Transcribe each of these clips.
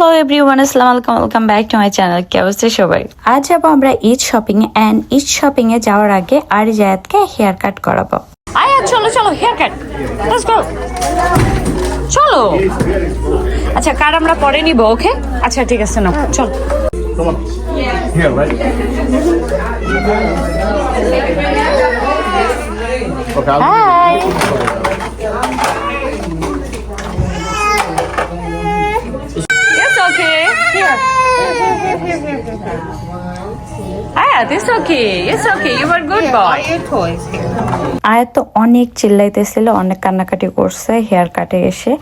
Hello everyone আসসালামু আলাইকুম welcome back to my channel কি অবস্থা সবাই আজ যাব আমরা Eid shopping and Eid shopping এ যাওয়ার আগে আর জায়াতকে হেয়ার কাট করাবো। আয়া চলো চলো হেয়ার কাট লেটস গো চলো। আচ্ছা কার আমরা পরে নিব ওকে আচ্ছা ঠিক আছে না চলো। Come Boy. আয়াত তো অনেক চিল্লাইতেছিল অনেক কান্নাকাটি করছে হেয়ার কাটে এসে।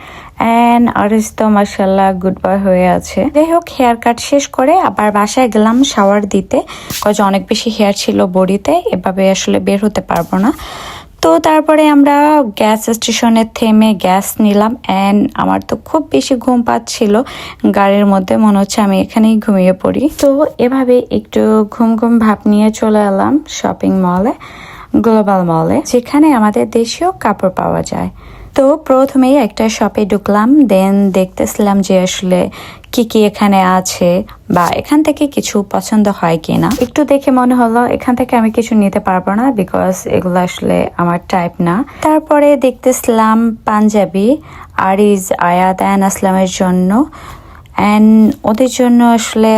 অ্যান্ড আরিস তো মার্শাল্লাহ গুড বয় হয়ে আছে। যাই হোক হেয়ার কাট শেষ করে আবার বাসায় গেলাম শাওয়ার দিতে। কজ অনেক বেশি হেয়ার ছিল বডিতে এভাবে আসলে বের হতে পারব না। তো তারপরে আমরা গ্যাস স্টেশনে থেমে গ্যাস নিলাম অ্যান্ড আমার তো খুব বেশি ঘুম পাচ্ছিল গাড়ির মধ্যে, মনে হচ্ছে আমি এখানেই ঘুমিয়ে পড়ি। তো এভাবে একটু ঘুম ঘুম ভাব নিয়ে চলে এলাম শপিং মলে গ্লোবাল মলে যেখানে আমাদের দেশীয় কাপড় পাওয়া যায়। তো প্রথমেই একটা শপে ঢুকলাম দেন দেখতেছিলাম যে আসলে কি কি এখানে আছে বা এখান থেকে কিছু পছন্দ হয় কিনা। একটু দেখে মনে হলো, এখান থেকে আমি কিছু নিতে পারব না বিকজ এগুলো আসলে আমার টাইপ না। তারপরে দেখতেছিলাম পাঞ্জাবি, আরিজ, আয়াত অ্যান আসলামের জন্য। অ্যান্ড ওদের জন্য আসলে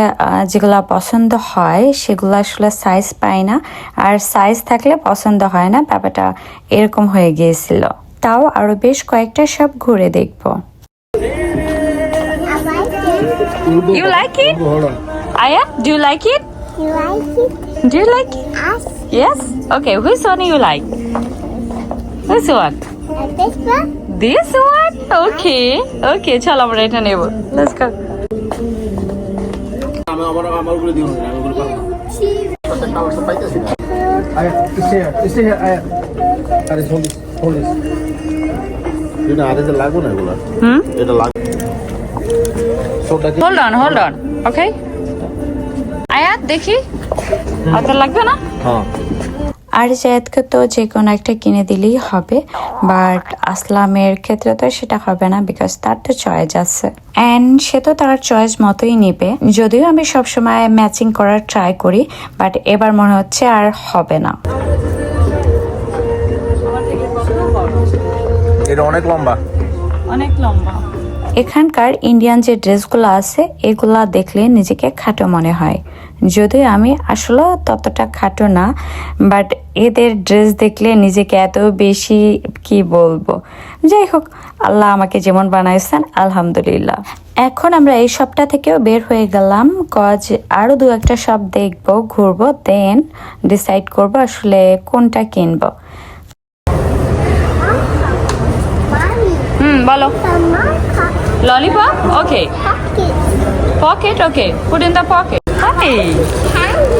যেগুলো পছন্দ হয়, সেগুলো আসলে সাইজ পাই না। আর সাইজ থাকলে পছন্দ হয় না, ব্যাপারটা এরকম হয়ে গিয়েছিল। তাও আরও বেশ কয়েকটা সব ঘুরে দেখব You like it? Hold on. Aya, do you like it? You like it? Do you like it? Us? Yes? Okay, which one you like? This one? Like this one? This one? Okay. Okay, চলো আমরা এটা নেব Let's go. আমি আমার আমার উপরে দিও না আমি ওগুলো পারব না কালারটা পাইতেছি না আয়া stay here stay here আয়া আরে hold this hold this এটা আরে যে লাগবে না এগুলো? হুম? এটা লাগবে hold on hold on okay Ayat দেখি? অত লাগবে না? হ্যাঁ। আর জায়দকে তো যে কোনো একটা কিনে দিলেই হবে বাট আসলামের ক্ষেত্রে তো সেটা হবে না বিকজ তার তো চয়েস আছে। অ্যান্ড সে তো তার চয়েস মতোই নিবে। যদিও আমি সবসময় ম্যাচিং করার ট্রাই করি বাট এবার মনে হচ্ছে আর হবে না। এটা অনেক লম্বা। অনেক লম্বা। এখানকার ইন্ডিয়ান যে ড্রেসগুলো আছে এগুলা দেখলে নিজেকে খাটো মনে হয়। যদিও আমি আসলে ততটা খাটো না বাট এদের ড্রেস দেখলে নিজেকে এত বেশি কি বলব? যাই হোক আল্লাহ আমাকে যেমন বানাইছেন আলহামদুলিল্লাহ। এখন আমরা এই সবটা থেকেও বের হয়ে গেলাম। কজ আরও দু একটা সব দেখব ঘুরবো দেন ডিসাইড করব আসলে কোনটা কিনবো Mommy, হুম বলো. Lollipop okay okay. Put in the pocket. Hi. Candy.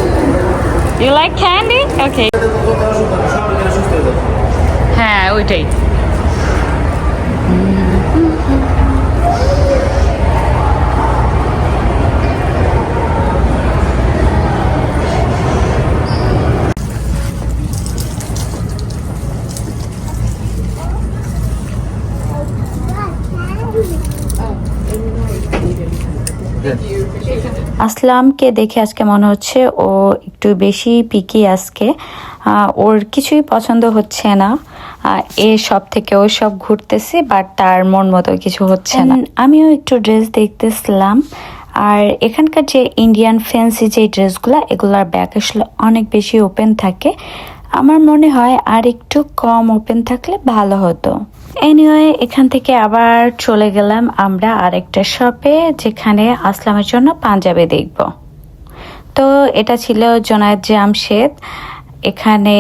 You like candy? Okay. হ্যাঁ ওইটাই আসলামকে দেখে আজকে মনে হচ্ছে ও একটু বেশি পিকি আজকে। ওর কিছুই পছন্দ হচ্ছে না। এ সব থেকে ও সব ঘুরতেছে বাট তার মন মতো কিছু হচ্ছে না। আমিও একটু ড্রেস দেখতেছিলাম। আর এখানকার যে ইন্ডিয়ান ফ্যান্সি যে ড্রেসগুলো এগুলার ব্যাক আসলে অনেক বেশি ওপেন থাকে। আমার মনে হয় আর একটু কম ওপেন থাকলে ভালো হতো। এনিওয়ে এখান থেকে আবার চলে গেলাম আমরা আরেকটা শপে যেখানে আসলামের জন্য পাঞ্জাবি দেখব। তো এটা ছিল জোনায়েদ জামশেদ। এখানে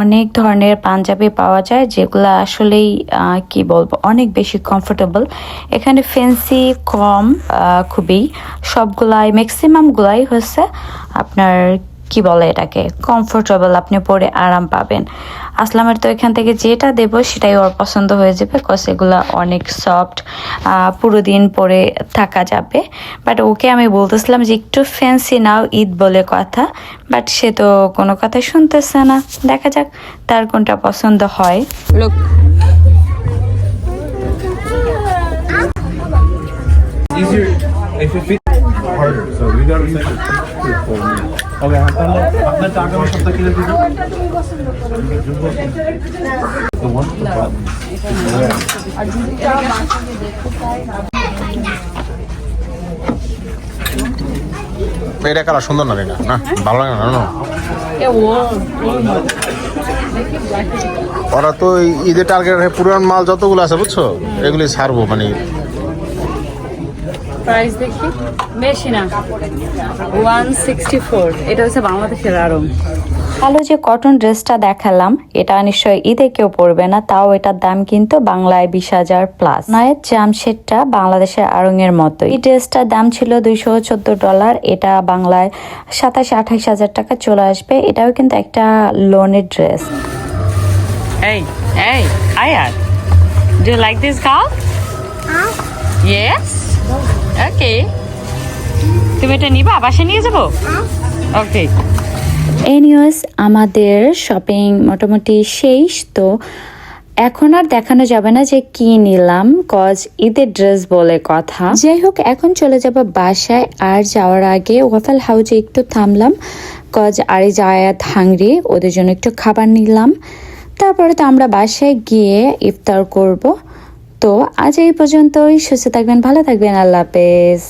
অনেক ধরনের পাঞ্জাবি পাওয়া যায়, যেগুলো আসলেই কি বলব, অনেক বেশি কমফোর্টেবল এখানে ফেন্সি কম খুবই। সবগুলাই ম্যাক্সিমাম গুলাই হচ্ছে আপনার, কি বলে এটাকে কমফোর্টেবল আপনি পরে আরাম পাবেন। আসলামের তো এখান থেকে যেটা দেবো সেটাই ওর পছন্দ হয়ে যাবে কস এগুলা অনেক সফট পুরো দিন পরে থাকা যাবে বাট ওকে আমি বলতেছিলাম যে একটু ফ্যান্সি নাও ঈদ বলে কথা বাট সে তো কোনো কথা শুনতেছে না দেখা যাক তার কোনটা পছন্দ হয় লোক Easier If it fits harder, so we got to make it for me. Okay, আপনার টাকা সপ্তাহ The one the. Yeah. এটা কালার সুন্দর না না, ভালো লাগে না না ওরা তো ঈদের টার্গেট পুরান মাল যতগুলো আছে, বুঝছ? এগুলি ছাড়বো মানে প্রাইস দেখি। বেশি না ওয়ান সিক্সটি ফোর এটা হচ্ছে বাংলাদেশের আরম কালো যে কটন ড্রেসটা দেখালাম এটা নিশ্চয় ঈদে কেউ পরবে না তাও এটার দাম কিন্তু বাংলায় বিশ হাজার প্লাস নয়ের জামশেদটা বাংলাদেশের আড়ং এর মতো এই ড্রেসটার দাম ছিল দুইশো চোদ্দ ডলার এটা বাংলায় সাতাশ আঠাশ হাজার টাকা চলে আসবে এটাও কিন্তু একটা লোনের ড্রেস এই এই আয়ার do like this girl yes okay তুমি এটা নিবা বাসা নিয়ে যাব? ওকে এনিওয়েস আমাদের শপিং মোটামুটি শেষ, তো এখন আর দেখানো যাবে না যে কি নিলাম কজ ঈদের ড্রেস বলে কথা। যাই হোক, এখন চলে যাব বাসায়, আর যাওয়ার আগে ওয়াফেল হাউজে একটু থামলাম কজ আর জায়াত হাংরি ওদের জন্য একটু খাবার নিলাম। তারপরে তো আমরা বাসায় গিয়ে ইফতার করব। তো আজ এই পর্যন্তই, সুস্থ থাকবেন, ভালো থাকবেন, আল্লাহ হাফেজ।